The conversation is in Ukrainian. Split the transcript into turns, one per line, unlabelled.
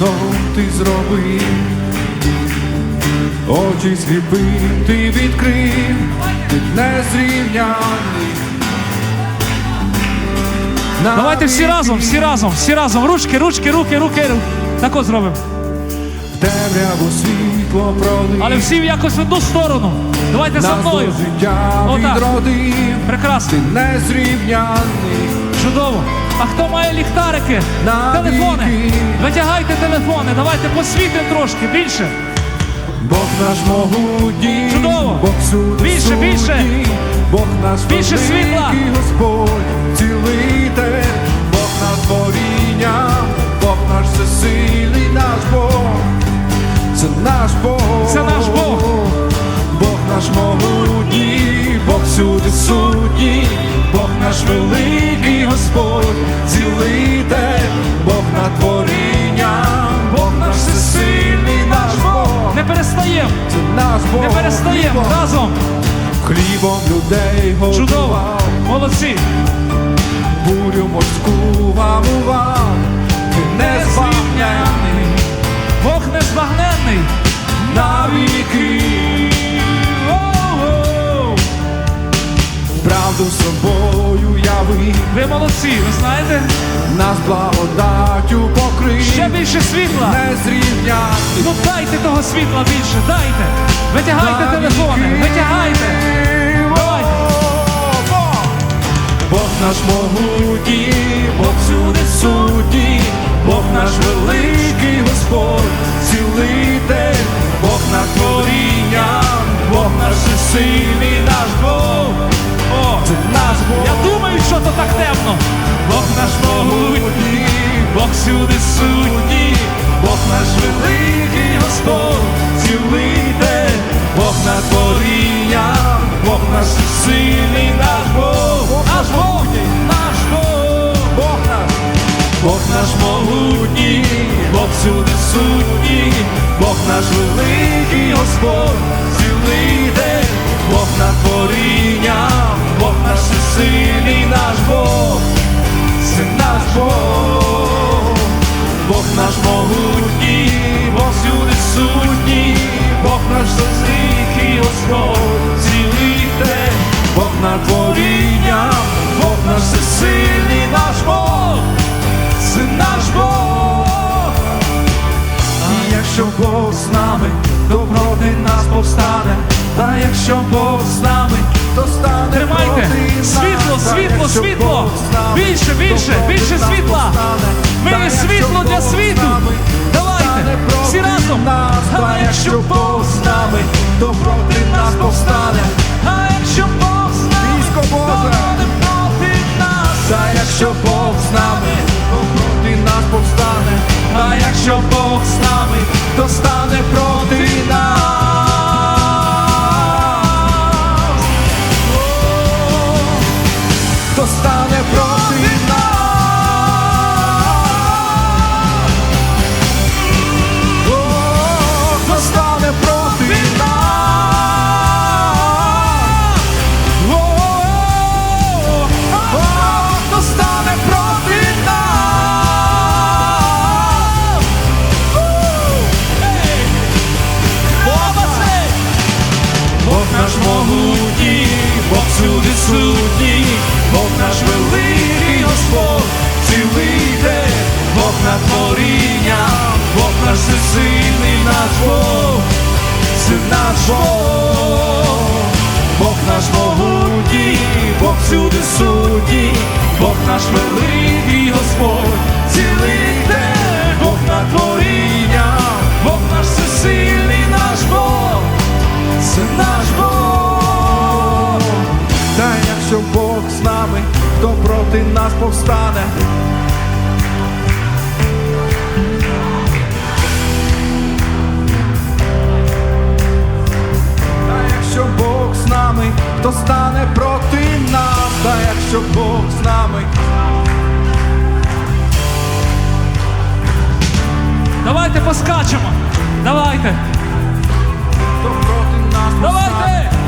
вікном ти зробив, очі сліпим ти відкрив, незрівняний.
Давайте всі разом, всі разом, всі разом. Ручки, ручки, руки, руки. Так от зробимо.
Темряву світло пролив,
Але всі в якось в одну сторону. Давайте за мною.
життя
Отак. Прекрасно.
ти незрівняний.
Чудово. А хто має ліхтарики? Телефони. Витягайте телефони, давайте посвітимо трошки більше.
Бог наш могутній,
Чудово.
Бог всюди
Більше, більше.
Бог наш
Більше світла.
Господь, цілитель, Бог наш творіння, Бог наш всесильний наш Бог, це наш Бог,
Це наш Бог.
Бог наш могутній, Бог всюди сутній, Бог наш великий Господь, цілитель, Бог над творінням, Бог наш всесильний наш Бог.
Не перестаємо,
Це наш Бог.
не перестаємо.
Хлібом-
Разом.
Хлібом людей
Чудово. Молодці.
бурю морську вамував, ти не збагняний
молодці, ви знаєте?
нас благодаттю покрив,
Ще більше світла.
не зрівняти.
Ну дайте того світла більше, дайте. Витягайте телефони, витягайте. Давай.
Бог наш могутній, Бог всюди сутній, Бог наш великий Господь, цілитель, Бог над творінням, Бог наш всесильний всюди сутній, Бог наш великий Господь, цілитель, Бог над творінням, Бог наш сильний наш Бог,
Наш Бог, наш Бог.
Бог наш, Бог наш могутній, Бог всюди сутній, Бог наш великий Господь, цілитель, Бог над творінням, повстане. Та якщо Бог з нами, то стане
Тримайте. Світло, світло, світло. Більше, більше, більше світла. Ми є світло для світу. Давайте. Всі разом.
Та якщо Бог з нами, то проти нас повстане. Всюди сутній, Бог наш великий Господь, цілий цілитель, Бог над творінням, Бог наш всесильний наш Бог, це наш Бог, Бог наш могутній, Бог всюди сутній, Бог наш великий Господь, цілитель, Бог повстане. Та якщо Бог з нами, то стане проти нас, та якщо Бог з нами.
Давайте поскачемо. Давайте.
то проти нас
Давайте!